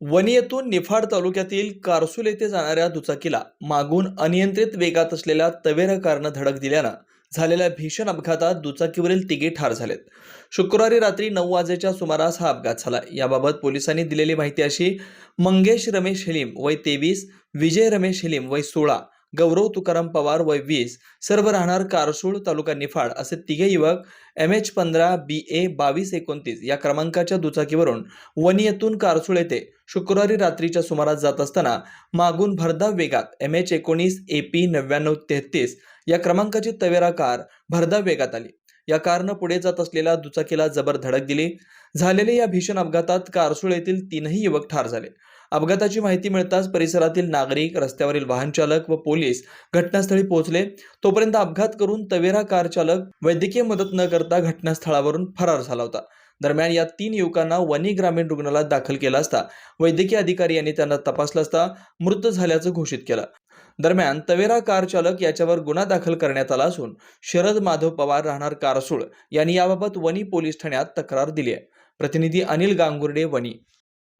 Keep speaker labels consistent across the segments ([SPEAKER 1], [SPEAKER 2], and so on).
[SPEAKER 1] वणी येथून निफाड तालुक्यातील कारसूल येथे जाणाऱ्या दुचाकीला मागून अनियंत्रित वेगात असलेल्या तवेरा कारनं धडक दिल्यानं झालेल्या भीषण अपघातात दुचाकीवरील तिघे ठार झालेत. शुक्रवारी रात्री नऊ वाजेच्या सुमारास हा अपघात झाला. याबाबत पोलिसांनी दिलेली माहिती अशी मंगेश रमेश हेलीम वय तेवीस विजय रमेश हेलीम वय सोळा गौरव तुकाराम पवार वय वीस सर्व राहणार कारसूळ तालुका निफाड असे तिघे युवक एम एच पंधरा बी ए बावीस एकोणतीस या क्रमांकाच्या दुचाकीवरून वनियतून कारसूळ येथे शुक्रवारी रात्रीच्या सुमारास जात असताना मागून भरधाव वेगात एम एच एकोणीस ए पी नव्याण्णव तेहतीस या क्रमांकाची तवेरा कार भरधाव वेगात आली. या कारनं पुढे जात असलेल्या दुचाकीला जबर धडक दिली. झालेल्या या भीषण अपघातात कारसूळ येथील तीनही युवक ठार झाले. अपघाताची माहिती मिळताच परिसरातील नागरिक रस्त्यावरील वाहन चालक व पोलीस घटनास्थळी पोहोचले. तोपर्यंत अपघात करून तवेरा कार चालक वैद्यकीय मदत न करता घटनास्थळावरून फरार झाला होता. दरम्यान या तीन युवकांना वनी ग्रामीण रुग्णालयात दाखल केला असता वैद्यकीय अधिकारी यांनी त्यांना तपासलं असता मृत झाल्याचं घोषित केलं. दरम्यान तवेरा कार चालक याच्यावर गुन्हा दाखल करण्यात आला असून शरद माधव पवार राहणार कारसूळ यांनी याबाबत वनी पोलीस ठाण्यात तक्रार दिली आहे. प्रतिनिधी अनिल गांगुर्डे वणी.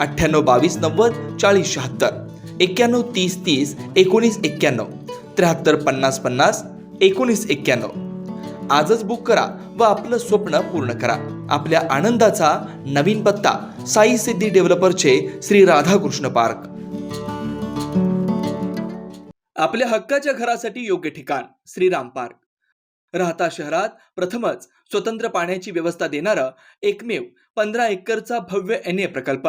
[SPEAKER 1] अठ्ठ्याण्णव बावीस नव्वद चाळीस शहात्तर. एक्क्याण्णव तीस तीस एकोणीस एक्क्याण्णव. त्र्याहत्तर पन्नास पन्नास एकोणीस एक्क्याण्णव. आजच बुक करा व आपलं स्वप्न पूर्ण करा. आपल्या आनंदाचा नवीन पत्ता साई सिद्धी डेव्हलपरचे श्री राधाकृष्ण पार्क. आपल्या हक्काच्या घरासाठी योग्य ठिकाण श्रीराम पार्क. राहता शहरात प्रथमच स्वतंत्र पाण्याची व्यवस्था देणारं एकमेव पंधरा एकरचा भव्य एन ए प्रकल्प.